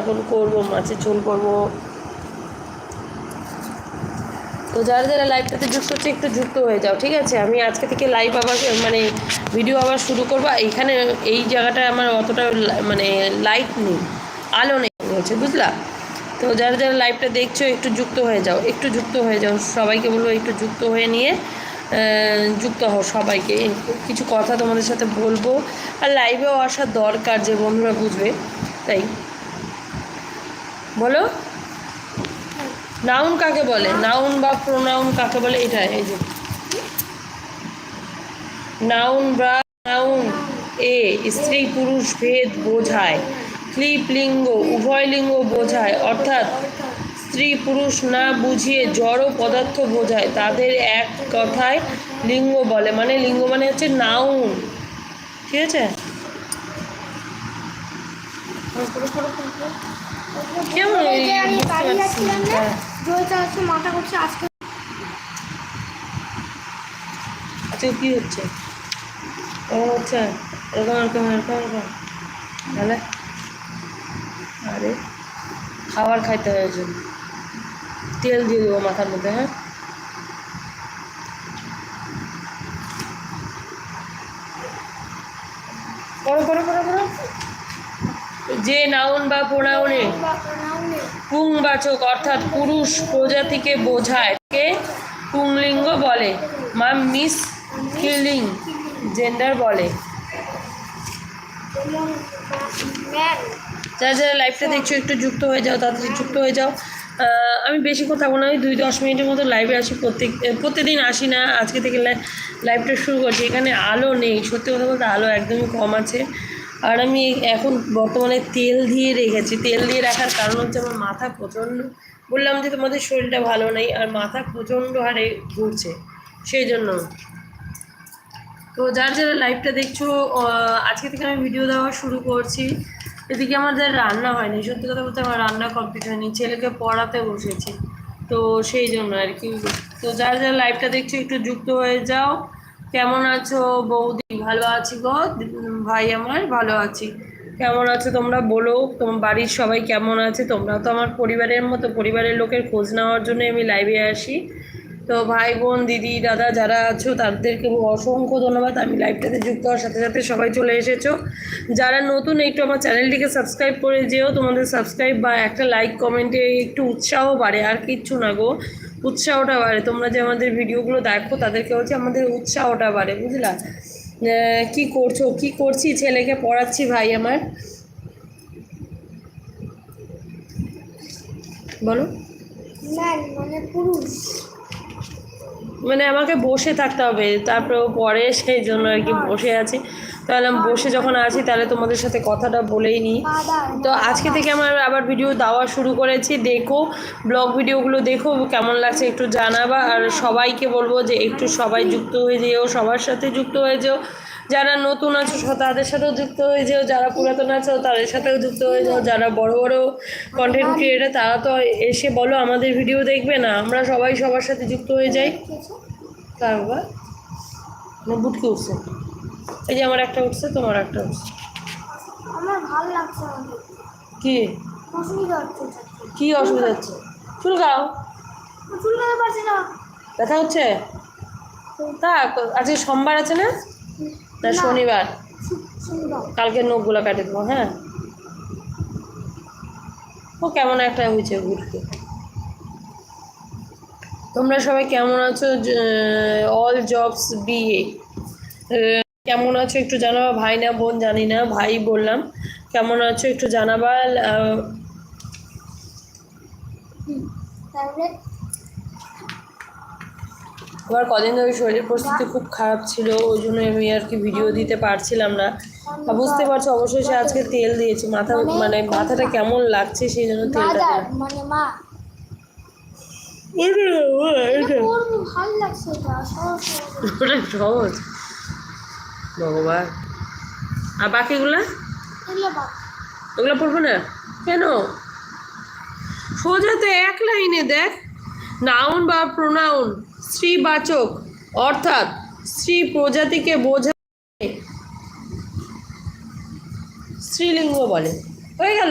এখন করব, মাছের ঝোল করব। তো যারা যারা লাইভটাতে যুক্ত হচ্ছে, একটু যুক্ত হয়ে যাও, ঠিক আছে? আমি আজকে থেকে লাইভ আবার মানে ভিডিও আবার শুরু করব। এইখানে এই জায়গাটায় আমার অতটা মানে লাইট নেই, আলো নেই হয়েছে বুঝলা? তো যারা যারা লাইভটা দেখছ, একটু যুক্ত হয়ে যাও, একটু যুক্ত হয়ে যাও। সবাইকে বলব একটু যুক্ত হয়ে নিয়ে যুক্ত হও সবাইকে। কিছু কথা তোমাদের সাথে বলব। আর লাইভেও আসার দরকার, যে বন্ধুরা বুঝবে, তাই। বলো? নাউন কাকে বলে? নাউন বা প্রোনাউন কাকে বলে? এটা, এই যে। নাউন বা নাউন, এ, স্ত্রী পুরুষ ভেদ বোঝায়। ক্লিপ লিঙ্গ, উভয় লিঙ্গ বোঝায়। অর্থাৎ স্ত্রী পুরুষ না বুঝিয়ে জড় পদার্থ বোঝায়। তাদের এক কথায় লিঙ্গ বলে। মানে লিঙ্গ মানে হচ্ছে নাউন। ঠিক আছে? কেমন এই ওই যে আমি বাড়ি যাচ্ছিলাম না। জয়টা মাথা করছে আজকে কি হচ্ছে? এরকম হচ্ছে এরকম এরকম এরকম এরকম। তাহলে? আরে খাবার খাইতে হয় জন্য। তেল দিয়ে দেবো মাথার মধ্যে হ্যাঁ? করো করো করো যে নাউন বা প্রোনাউনে পুংবাচক অর্থাৎ পুরুষ প্রজাতিকে বোঝায় কে পুংলিঙ্গ বলে মা মিস কিলিং জেন্ডার বলে। যারা যারা লাইভটা দেখছ, একটু যুক্ত হয়ে যাও, তাড়াতাড়ি যুক্ত হয়ে যাও। আমি বেশি কথা না ওই দুই দশ মিনিটের মতো লাইভে আসি প্রত্যেক প্রত্যেকদিন আসি না। আজকে থেকে লাইভটা শুরু করছি। এখানে আলো নেই, সত্যি কথা বলতে আলো একদমই কম আছে। আর আমি এখন বর্তমানে তেল দিয়ে রেখেছি। তেল দিয়ে রাখার কারণ হচ্ছে আমার মাথা প্রচণ্ড। বললাম যে তোমাদের শরীরটা ভালো নেই আর মাথা প্রচণ্ড হারে ঘুরছে, সেই জন্য। তো যার যারা লাইভটা দেখছ আজকে থেকে আমি ভিডিও দেওয়া শুরু করছি। এদিকে আমাদের রান্না হয়নি, সত্যি কথা বলতে আমার রান্না কমপ্লিট হয়নি, ছেলেকে পড়াতে বসেছি। তো সেই জন্য আর কি। তো যার যারা লাইভটা দেখছ, একটু যুক্ত হয়ে যাও। কেমন আছো বৌদি? ভালো আছি গো? ভাই আমার, ভালো আছি। কেমন আছো তোমরা? বলো, তোমার বাড়ির সবাই কেমন আছে? তোমরা তো আমার পরিবারের মতো, পরিবারের লোকের খোঁজ নেওয়ার জন্য আমি লাইভে আসি। তো ভাই, বোন, দিদি, দাদা যারা আছো, তাদেরকে অসংখ্য ধন্যবাদ। আমি লাইভটাতে যুক্ত হওয়ার সাথে সাথে সবাই চলে এসেছ। যারা নতুন, একটু আমার চ্যানেলটিকে সাবস্ক্রাইব করে যেও। তোমাদের সাবস্ক্রাইব বা একটা লাইক কমেন্টে একটু উৎসাহ বাড়ে, আর কিচ্ছু না গো। উৎসাহটা বাড়ে। তোমরা যে আমাদের ভিডিওগুলো দেখো, তাদেরকে হচ্ছে আমাদের উৎসাহটা বাড়ে, বুঝলা? কি করছ কি করছি? ছেলেকে পড়াচ্ছি ভাই আমার। বলো। মানে পুরুষ। মানে আমাকে বসে থাকতে হবে, তারপরে পরে সেই জন্য আর কি বসে আছি। তাহলে আমি বসে যখন আছি, তাহলে তোমাদের সাথে কথাটা বলেই নিই। তো আজকে থেকে আমার আবার ভিডিও দেওয়া শুরু করেছি। দেখো ব্লগ ভিডিওগুলো দেখো, কেমন লাগছে একটু জানাবা। আর সবাইকে বলব যে একটু সবাই যুক্ত হয়ে যেও, সবার সাথে যুক্ত হয়ে যেও। যারা নতুন আছো তাদের সাথেও যুক্ত হয়ে যেও যারা পুরাতন আছো তাদের সাথেও যুক্ত হয়ে যাও। যারা বড় বড় কন্টেন্ট ক্রিয়েটার তারা তো এসে বলো আমাদের ভিডিও দেখবে না। আমরা সবাই সবার সাথে যুক্ত হয়ে যাই। বাবা বুটকে উঠছে। এই যে আমার একটা উঠছে তোমার একটা উঠছে। আমার ভালো লাগছে আমাকে কি? অসুবিধা হচ্ছে কি অসুবিধা হচ্ছে? চুল পারছি না। দেখা হচ্ছে? তা আজকে সোমবার আছে না? না। শনিবার। শুনবা কালকে নখগুলো কাটে দেবো হ্যাঁ? ও কেমন একটা হয়েছে ঘুরতে। তোমরা সবাই কেমন আছো? অল জবস বিয়ে কেমন আছো একটু জানাবা? ভাই না বোন জানি না ভাই বললাম। কেমন আছো একটু জানাবা? আমার কদিন ধরে শরীরের পরিস্থিতি খুব খারাপ ছিল ওই জন্য আমি আর কি ভিডিও দিতে পারছিলাম না। আর বুঝতে পারছ অবশ্যই সে আজকে তেল দিয়েছে মাথা মানে মাথাটা কেমন লাগছে সেই জন্য তেলটা মানে মা। সহজ। ভগবান। আর বাকিগুলা? ওগুলো পড়ব না? কেন? সোজা তো এক লাইনে দেখ। নাউন বা প্রোনাউন। স্ত্রীবাচক অর্থাৎ স্ত্রী প্রজাতিকে বোঝায় স্ত্রীলিঙ্গ বলে। হয়ে গেল।